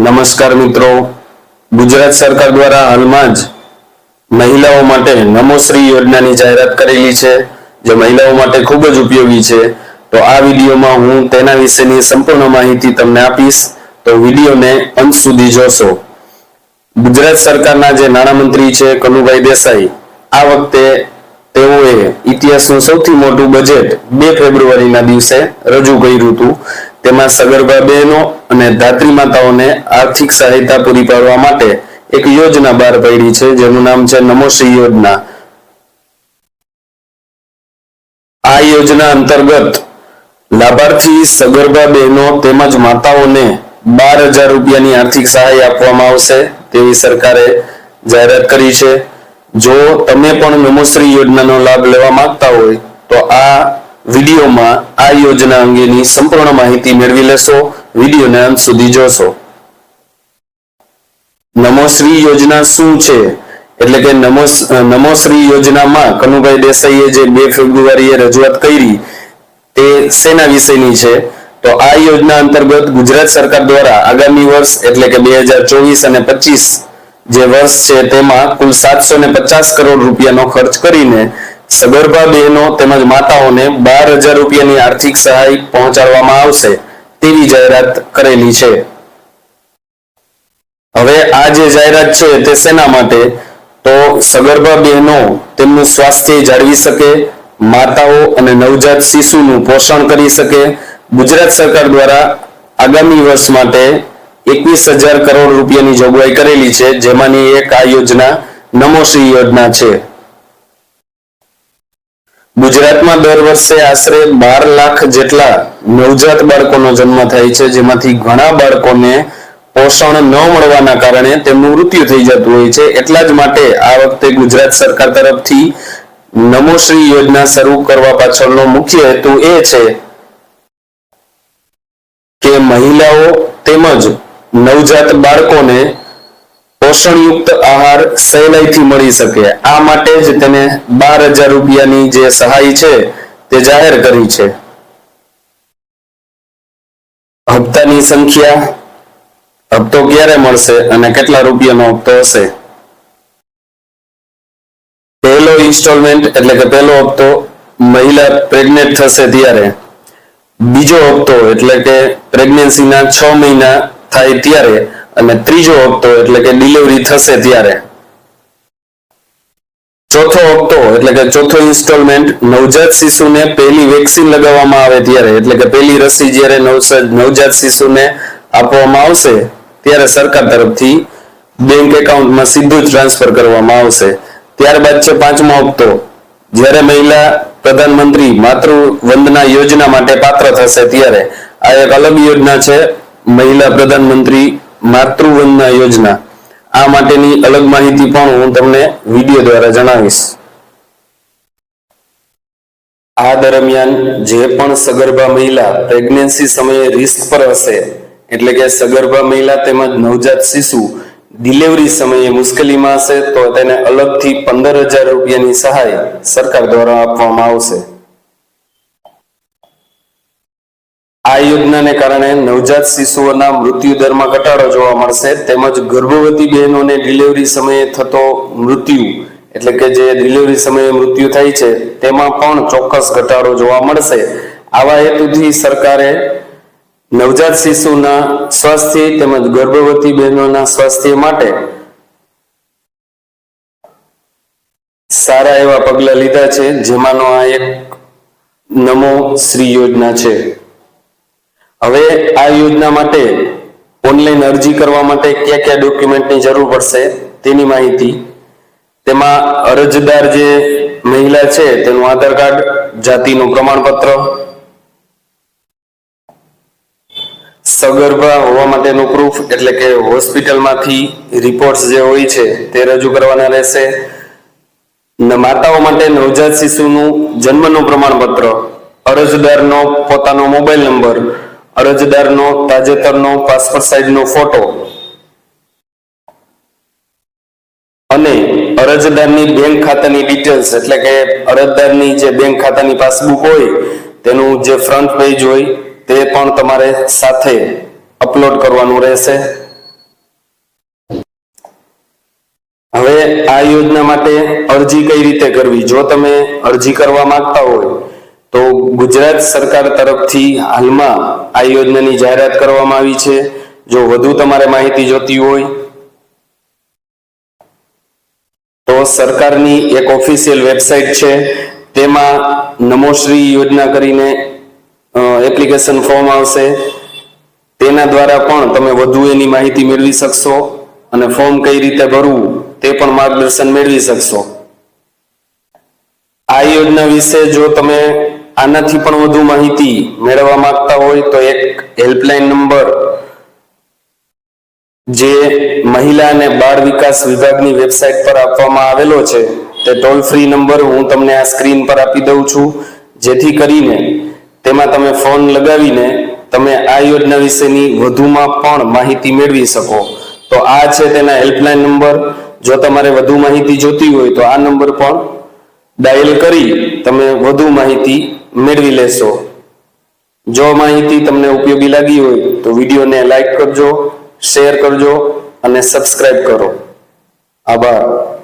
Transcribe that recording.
નમસ્કાર મિત્રો. ગુજરાત સરકાર દ્વારા હાલમાં જ મહિલાઓ માટે નમોશ્રી યોજનાની જાહેરાત કરેલી છે, જે મહિલાઓ માટે ખૂબ જ ઉપયોગી છે. તો આ વિડીયોમાં હું તેના વિશેની સંપૂર્ણ માહિતી તમને આપીશ. તો વિડીયોને અંત સુધી જોશો. ગુજરાત સરકારના જે નાણામંત્રી છે કનુભાઈ દેસાઈ, આ વખતે તેઓએ ઇતિહાસનું સૌથી મોટું બજેટ બે ફેબ્રુઆરીના દિવસે રજૂ કર્યું હતું. તેમાં સગર્ભા બહેનો અને ધાત્રી માતાઓને આર્થિક સહાયતા પૂરી પાડવા માટે એક યોજના બહાર પાડી છે, જેનું નામ છે નમોશ્રી યોજના. આ યોજના અંતર્ગત લાભાર્થી સગર્ભા બહેનો તેમજ માતાઓને બાર હજાર રૂપિયાની આર્થિક સહાય આપવામાં આવશે તેવી સરકારે જાહેરાત કરી છે. જો તમે પણ નમોશ્રી યોજનાનો લાભ લેવા માંગતા હોય, તો આ વિડીયોમાં આ યોજના અંગેની સંપૂર્ણ માહિતી મેળવી લેશો. વિડીયોને અંત સુધી જોશો. નમોશ્રી યોજના શું છે? એટલે કે નમોશ્રી યોજનામાં કનુભાઈ દેસાઈએ જે બે ફેબ્રુઆરીએ રજૂઆત કરી તે સેના વિષયની છે? તો આ યોજના અંતર્ગત ગુજરાત સરકાર દ્વારા આગામી વર્ષ એટલે કે બે હજાર ચોવીસ અને પચીસ જે વર્ષ છે તેમાં કુલ સાતસો ને પચાસ કરોડ રૂપિયાનો ખર્ચ કરીને સગર્ભા બહેનો તેમજ માતાઓને બાર હજાર રૂપિયાની આર્થિક સહાય પહોંચાડવામાં આવશે તેવી જાહેરાત કરેલી છે. હવે આ જે જાહેરાત છે તે શેના માટે? તો સગર્ભા બહેનો તેમનું સ્વાસ્થ્ય જાળવી શકે, માતાઓ અને નવજાત શિશુનું પોષણ કરી શકે. ગુજરાત સરકાર દ્વારા આગામી વર્ષ માટે એકવીસ હજાર કરોડ રૂપિયાની જોગવાઈ કરેલી છે, જેમાંની એક આ યોજના નમોશ્રી યોજના છે. ગુજરાતમાં દર વર્ષે આશરે બાર લાખ જેટલા નવજાત બાળકોનો જન્મ થાય છે, જેમાંથી ઘણા બાળકોને પોષણ ન મળવાના કારણે તેમનું મૃત્યુ થઈ જતું હોય છે. એટલા જ માટે આ વખતે ગુજરાત સરકાર તરફથી નમોશ્રી યોજના શરૂ કરવા પાછળનો મુખ્ય હેતુ એ છે કે મહિલાઓ તેમજ નવજાત બાળકોને પોષણયુક્ત આહાર સહેલાઈથી મળી શકે. આ માટે જ તેને બાર હજાર રૂપિયાની જે સહાય છે તે જાહેર કરી છે. હપ્તાની સંખ્યા હપ્તો ક્યારે મળશે અને કેટલા રૂપિયાનો હપ્તો હશે? પહેલો ઇન્સ્ટોલમેન્ટ એટલે કે પહેલો હપ્તો મહિલા પ્રેગ્નેન્ટ થશે ત્યારે. બીજો હપ્તો એટલે કે પ્રેગ્નન્સીના છ મહિના થાય ત્યારે. અને ત્રીજો હપ્તો એટલે કે ડિલિવરી થશે ત્યારે. ચોથો હપ્તો એટલે કે ચોથો ઇન્સ્ટોલમેન્ટ નવજાત શિશુને પહેલી વેક્સિન લગાવવામાં આવે ત્યારે, એટલે કે પહેલી રસી જ્યારે નવજાત શિશુને આપવામાં આવશે, ત્યારે સરકાર તરફથી બેંક એકાઉન્ટમાં સીધું જ ટ્રાન્સફર કરવામાં આવશે. ત્યારબાદ છે પાંચમો હપ્તો. જ્યારે મહિલા પ્રધાનમંત્રી માતૃ વંદના યોજના માટે પાત્ર થશે ત્યારે, આ એક અલગ યોજના છે. મહિલા પ્રધાનમંત્રી માતૃ વંદના યોજના. આ માટેની અલગ માહિતી પણ હું તમને વીડિયો દ્વારા જણાવીશ. આ દરમિયાન જે પણ સગર્ભા મહિલા પ્રેગ્નન્સી સમયે રિસ્ક પર હશે, એટલે કે સગર્ભા મહિલા તેમજ નવજાત શિશુ ડિલિવરી સમયે મુશ્કેલીમાં હશે, તો તેને અલગથી પંદર હજાર રૂપિયાની સહાય સરકાર દ્વારા આપવામાં આવશે. આ યોજનાને કારણે નવજાત શિશુઓના મૃત્યુ દરમાં ઘટાડો જોવા મળશે. તેમજ ગર્ભવતી બહેનોને ડિલિવરી સમયે થતો મૃત્યુ, એટલે કે જે ડિલિવરી સમયે મૃત્યુ થાય છે, તેમાં પણ ચોક્કસ ઘટાડો જોવા મળશે. આવા હેતુથી સરકારે નવજાત શિશુના સ્વાસ્થ્ય તેમજ ગર્ભવતી બહેનોના સ્વાસ્થ્ય માટે સારા એવા પગલા લીધા છે, જેમાંનો આ એક નમો શ્રી યોજના છે. હવે આ યોજના માટે ઓનલાઈન અરજી કરવા માટે કયા કયા ડોક્યુમેન્ટની જરૂર પડશે તેની માહિતી, તેમાં અરજદાર જે મહિલા છે તેનું આધાર કાર્ડ, જાતિનું પ્રમાણપત્ર, સગર્ભા હોવા માટેનું પ્રૂફ એટલે કે હોસ્પિટલમાંથી રિપોર્ટ્સ જે હોય છે તે રજૂ કરવાના રહેશે. માતાઓ માટે નવજાત શિશુનું જન્મનું પ્રમાણપત્ર, અરજદારનો પોતાનો મોબાઈલ નંબર અરજદારનો, તાજેતરનો, પાસપોર્ટ સાઇઝનો ફોટો અને અરજદારની બેંક ખાતાની ડિટેલ્સ, એટલે કે અરજદારની જે બેંક ખાતાની પાસબુક હોય, તેનું જે ફ્રન્ટ પેજ હોય, તે પણ તમારે સાથે અપલોડ કરવાનું રહેશે. હવે આ યોજના માટે અરજી કઈ રીતે કરવી? જો તમે અરજી કરવા માંગતા હોય, તો ગુજરાત સરકાર તરફથી હાલમાં આ યોજનાની જાહેરાત કરવામાં આવી છે. જો વધુ તમારે માહિતી જોતી હોય, તો સરકારની એક ઓફિશિયલ વેબસાઇટ છે. તેમાં નમોશ્રી યોજના કરીને એપ્લિકેશન ફોર્મ આવશે. તેના દ્વારા પણ તમે વધુ એની માહિતી મેળવી શકશો અને ફોર્મ કઈ રીતે ભરવું તે પણ માર્ગદર્શન મેળવી શકશો. આ યોજના વિશે જો તમે આનાથી પણ વધુ માહિતી મેળવવા માંગતા હોય તો એક હેલ્પલાઇન નંબર જે મહિલા અને બાળ વિકાસ વિભાગની વેબસાઇટ પર આપવામાં આવેલો છે તે ટોલ ફ્રી નંબર હું તમને આ સ્ક્રીન પર આપી દઉં છું. જેથી કરીને તેમાં તમે ફોન લગાવીને તમે આ યોજના વિશેની વધુમાં પણ માહિતી મેળવી શકો. તો આ છે તેના હેલ્પલાઇન નંબર. જો તમારે વધુ માહિતી જોતી હોય તો આ નંબર પણ ડાયલ કરી તમે વધુ માહિતી મેળવી લેશો. જો માહિતી તમને ઉપયોગી લાગી હોય, તો વિડીયોને લાઈક કરજો શેર કરજો અને સબસ્ક્રાઈબ કરો. આભાર.